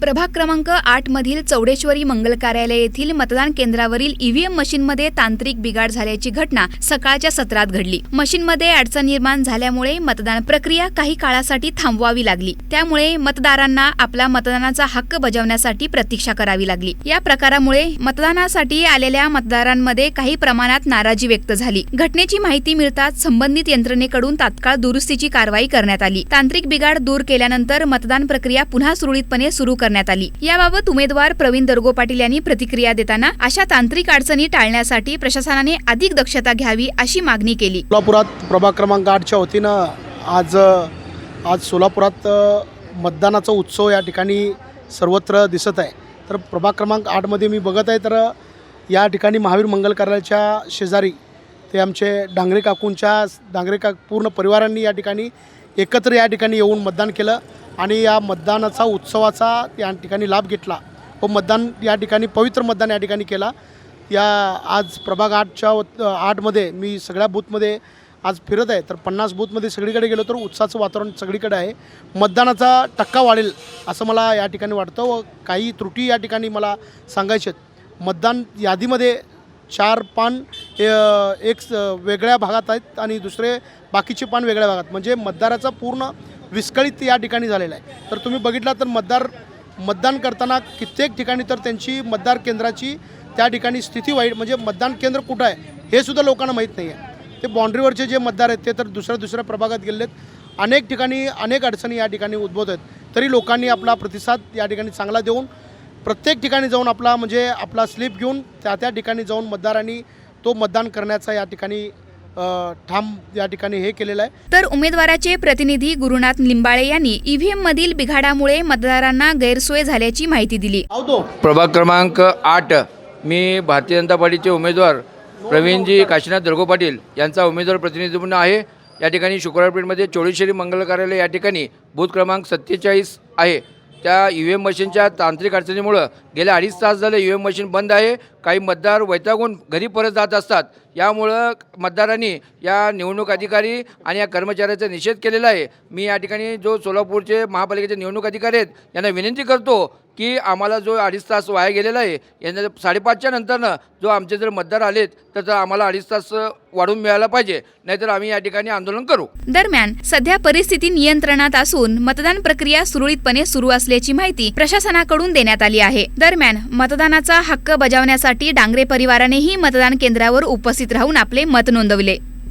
प्रभाग क्रमांक आठ मधील चौडेश्वरी मंगल कार्यालय येथील मतदान केंद्रावरील ईव्हीएम मशीनमध्ये तांत्रिक बिघाड झाल्याची घटना सकाळच्या सत्रात घडली. मशीनमध्ये अडचण निर्माण झाल्यामुळे मतदान प्रक्रिया काही काळासाठी थांबवावी लागली. त्यामुळे मतदारांना आपला मतदानाचा हक्क बजावण्यासाठी प्रतीक्षा करावी लागली. या प्रकारामुळे मतदानासाठी आलेल्या मतदारांमध्ये काही प्रमाणात नाराजी व्यक्त झाली. घटनेची माहिती मिळताच संबंधित यंत्रणेकडून तात्काळ दुरुस्तीची कारवाई करण्यात आली. तांत्रिक बिघाड दूर केल्यानंतर मतदान प्रक्रिया पुन्हा सुरळीतपणे सुरू करण्यात आली. याबाबत उमेदवार प्रवीण दर्गो पाटील यांनी प्रतिक्रिया देताना अशा तांत्रिक अडचणी टाळण्यासाठी प्रशासनाने अधिक दक्षता घ्यावी अशी मागणी केली. सोलापुरात प्रभाग क्रमांक आठच्या वतीनं आज आज सोलापुरात मतदानाचा उत्सव या ठिकाणी सर्वत्र दिसत आहे. तर प्रभाग क्रमांक आठमध्ये मी बघत आहे तर या ठिकाणी महावीर मंगल कार्यालयाच्या शेजारी ते आमचे डांगरे काकूंच्या डांगरे का पूर्ण परिवारांनी या ठिकाणी एकत्र या ठिकाणी येऊन मतदान केलं आणि या मतदानाचा उत्सवाचा या ठिकाणी लाभ घेतला व मतदान या ठिकाणी पवित्र मतदान या ठिकाणी केला. या आज प्रभाग आठच्या आठमध्ये मी सगळ्या बूथमध्ये आज फिरत आहे. तर पन्नास बूथमध्ये सगळीकडे गेलो तर उत्साहाचं वातावरण सगळीकडे आहे. मतदानाचा टक्का वाढेल असं मला या ठिकाणी वाटतं व काही त्रुटी या ठिकाणी मला सांगायच्या आहेत. मतदान यादीमध्ये चार पान एक स- वेगळ्या भागात आहेत आणि दुसरे बाकीचे पान वेगळ्या भागात. म्हणजे मतदाराचा पूर्ण विस्कळीत या ठिकाणी झालेला आहे. तर तुम्ही बघितला तर मतदार मतदान करताना कित्येक ठिकाणी तर त्यांची मतदार केंद्राची त्या ठिकाणी स्थिती वाईट म्हणजे मतदान केंद्र कुठं आहे हे सुद्धा लोकांना माहीत नाही आहे. ते बाँड्रीवरचे जे मतदार आहेत ते तर दुसऱ्या दुसऱ्या प्रभागात गेलेत अनेक ठिकाणी अनेक अडचणी या ठिकाणी उद्भवत आहेत. तरी लोकांनी आपला प्रतिसाद या ठिकाणी चांगला देऊन प्रत्येक ठिकाणी जाऊन आपला म्हणजे आपला स्लिप घेऊन त्या त्या ठिकाणी जाऊन मतदारांनी तो मतदान करण्याचा या ठिकाणी ठाम या ठिकाणी हे केलेलं आहे. तर उमेदवाराचे प्रतिनिधी गुरुनाथ लिंबाळे यांनी ईव्हीएम मधील बिघाडामुळे मतदारांना गैरसोय झाल्याची माहिती दिली. आवतो प्रभाग क्रमांक आठ मी भारतीय जनता पार्टीचे उमेदवार प्रवीणजी काशीनाथ दर्गो पाटील यांचा उमेदवार प्रतिनिधी म्हणून आहे. या ठिकाणी शुक्रवारपेठमध्ये चोळीश्वरी मंगल कार्यालय या ठिकाणी बूथ क्रमांक सत्तेचाळीस आहे. त्या यू एम मशीनच्या तांत्रिक अडचणीमुळं गेल्या अडीच तास झाले यू एम मशीन बंद आहे. काही मतदार वैतागून घरी परत जात असतात. यामुळं मतदारांनी या निवडणूक अधिकारी आणि या कर्मचाऱ्याचा निषेध केलेला आहे. मी या ठिकाणी जो सोलापूरचे महापालिकेचे निवडणूक अधिकारी आहेत यांना विनंती करतो की आम्हाला जो अडीच तास वाया गेलेला आहे यांना साडेपाचच्या नंतरनं जो आमचे जर मतदार आलेत तर आम्हाला अडीच तास वाढून मिळायला पाहिजे नाहीतर आम्ही या ठिकाणी आंदोलन करू. दरम्यान सध्या परिस्थिती नियंत्रणात असून मतदान प्रक्रिया सुरळीतपणे सुरू असल्याची माहिती प्रशासनाकडून देण्यात आली आहे. दरम्यान मतदानाचा हक्क बजावण्यासाठी डांगरे परिवारानेही मतदान केंद्रावर उपस्थित राहून आपले मत नोंदवले.